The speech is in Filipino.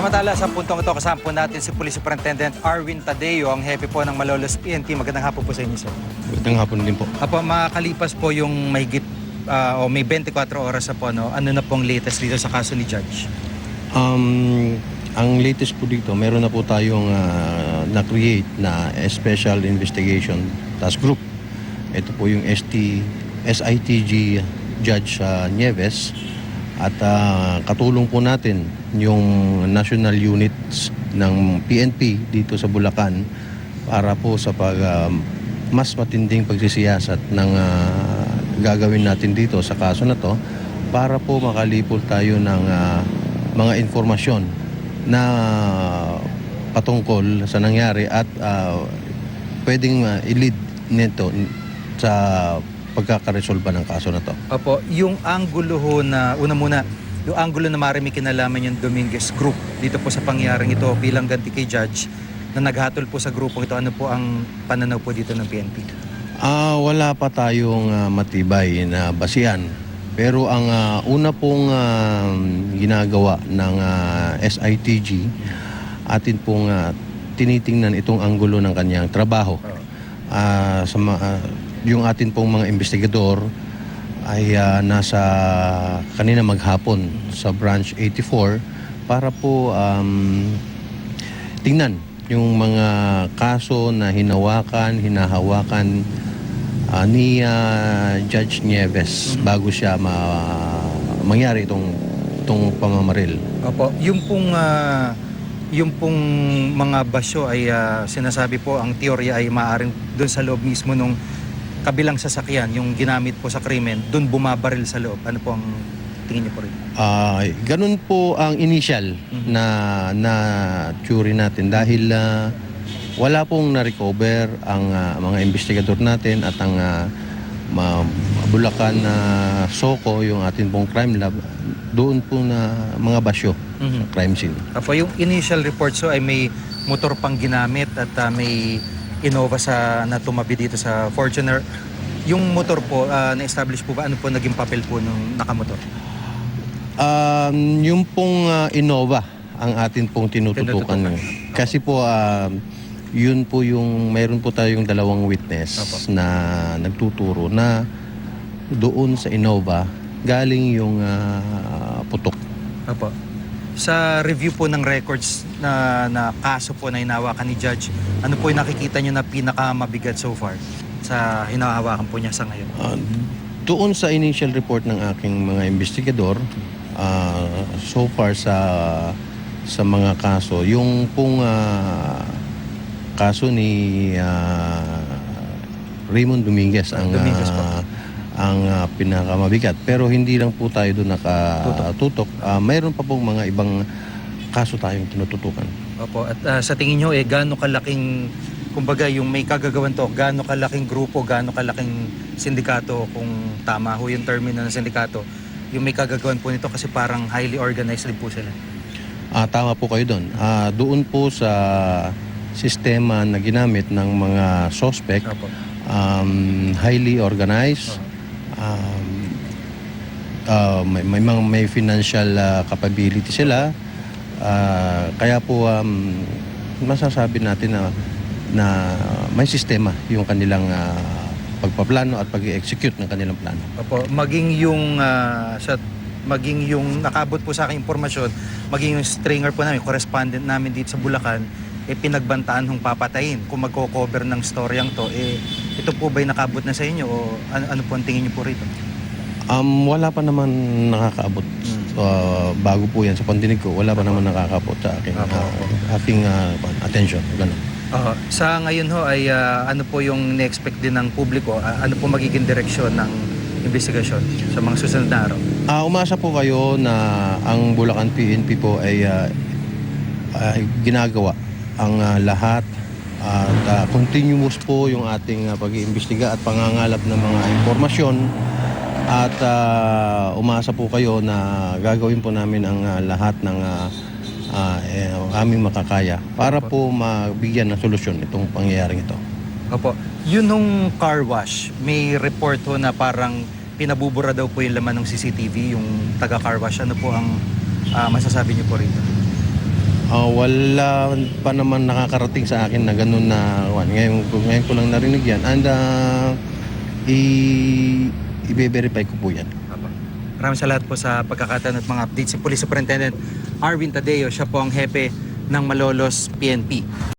Samantala, sa puntong ito, kasama po natin si Police Superintendent Arwin Tadeo, ang hepe po ng Malolos PNP. Magandang hapon po sa inyo, sir. Magandang hapon din po. Apo, makakalipas po yung mahigit ah, o may 24 oras na po, no? ano na pong latest dito sa kaso ni Judge? Um, ang latest po dito, meron na po tayong ah, na-create na Special Investigation Task Group. Ito po yung ST, SITG Judge ah, Nieves at ah, katulong po natin yung national units ng PNP dito sa Bulacan para po sa pag ah, mas matinding pagsisiyasat ng ah, gagawin natin dito sa kaso na to para po makalipol tayo ng ah, mga informasyon na patungkol sa nangyari at ah, pwedeng ah, i-lead nito sa pagkakaresolba ng kaso na to. Opo, yung angulo ho na, una muna, yung angulo na marami kinalaman yung Dominguez Group dito po sa pangyaring ito bilang ganti kay Judge na naghatol po sa grupong ito. Ano po ang pananaw po dito ng PNP? Ah, wala pa tayong ah, matibay na basihan. Pero ang ah, una pong ah, ginagawa ng ah, SITG, atin pong ah, tinitingnan itong anggulo ng kanyang trabaho. Ah, sa ma- ah, yung atin pong mga investigador ay ah, nasa kanina maghapon sa branch 84 para po um, tingnan yung mga kaso na hinawakan, hinahawakan ah, ni ah, Judge Nieves bago siya ma- mangyari itong itong pamamaril. Opo, yung pong ah, yung pong mga basyo ay ah, sinasabi po ang teorya ay maaring doon sa loob mismo nung kabilang sasakyan, yung ginamit po sa krimen, doon bumabaril sa loob. Ano po ang tingin niyo po rin? Ah, ganun po ang initial na na theory natin dahil ah, wala pong na-recover ang ah, mga investigador natin at ang ah, ma- Bulacan na Soko, yung atin pong crime lab, doon po na mga basyo sa crime scene. Apo, yung initial report so ay may motor pang ginamit at ah, may Innova sa na tumabi dito sa Fortuner. Yung motor po, ah, na-establish po ba ano po naging papel po nung nakamotor? Um, yung pong ah, Innova ang atin pong tinututukan. Tinututukan. Kasi po um, yun po yung mayroon po tayong dalawang witness Opo. na nagtuturo na doon sa Innova galing yung ah, putok. Apo. Sa review po ng records na, na kaso po na hinahawakan ni Judge, ano po yung nakikita nyo na pinakamabigat so far sa hinahawakan po niya sa ngayon? Ah, doon sa initial report ng aking mga investigador, ah, so far sa sa mga kaso, yung pong ah, kaso ni ah, Raymond Dominguez ang Dominguez ang ah, pinakamabigat. Pero hindi lang po tayo doon nakatutok. Ah, mayroon pa pong mga ibang kaso tayong tinututukan. Opo, at ah, sa tingin nyo, eh, gaano kalaking, kumbaga yung may kagagawan to, gaano kalaking grupo, gaano kalaking sindikato, kung tama ho yung termino ng sindikato, yung may kagagawan po nito kasi parang highly organized din po sila. Ah, tama po kayo doon. Ah, doon po sa sistema na ginamit ng mga suspect, Opo. um, highly organized, um, uh, may, may, mga- may financial uh, capability sila, Ah, kaya po um, masasabi natin na, na may sistema yung kanilang ah, pagpaplano at pag-execute ng kanilang plano. Opo, maging yung ah, sa maging yung nakabot po sa akin impormasyon, maging yung stringer po namin, correspondent namin dito sa Bulacan, eh pinagbantaan hong papatayin kung magko-cover ng storyang to, eh ito po ba'y nakabot na sa inyo o ano, ano po ang tingin niyo po rito? Um, wala pa naman nakakaabot. So, ah, bago po yan sa pandinig ko, wala pa naman nakakaabot sa aking, Apo, ah, apo. aking ah, attention. Ganun. Oo. sa ngayon ho ay ah, ano po yung na-expect din ng publiko, Ah, ano po magiging direksyon ng investigasyon sa mga susunod na araw? Ah, umasa po kayo na ang Bulacan PNP po ay ah, ay ginagawa ang ah, lahat at ah, continuous po yung ating ah, pag-iimbestiga at pangangalap ng mga impormasyon at ah, umasa po kayo na gagawin po namin ang ah, lahat ng ah, ah, eh, aming makakaya para po mabigyan ng solusyon itong pangyayaring ito. Opo. Yun nung car wash, may report ho na parang pinabubura daw po yung laman ng CCTV, yung taga car wash. Ano po ang ah, masasabi niyo po rito? Ah, wala pa naman nakakarating sa akin na ganun na. Ngayon, ngayon ko lang narinig yan. And uh, i i-verify ko po yan. Maraming salamat po sa pagkakataon at mga updates. Si Police Superintendent Arvin Tadeo, siya po ang hepe ng Malolos PNP.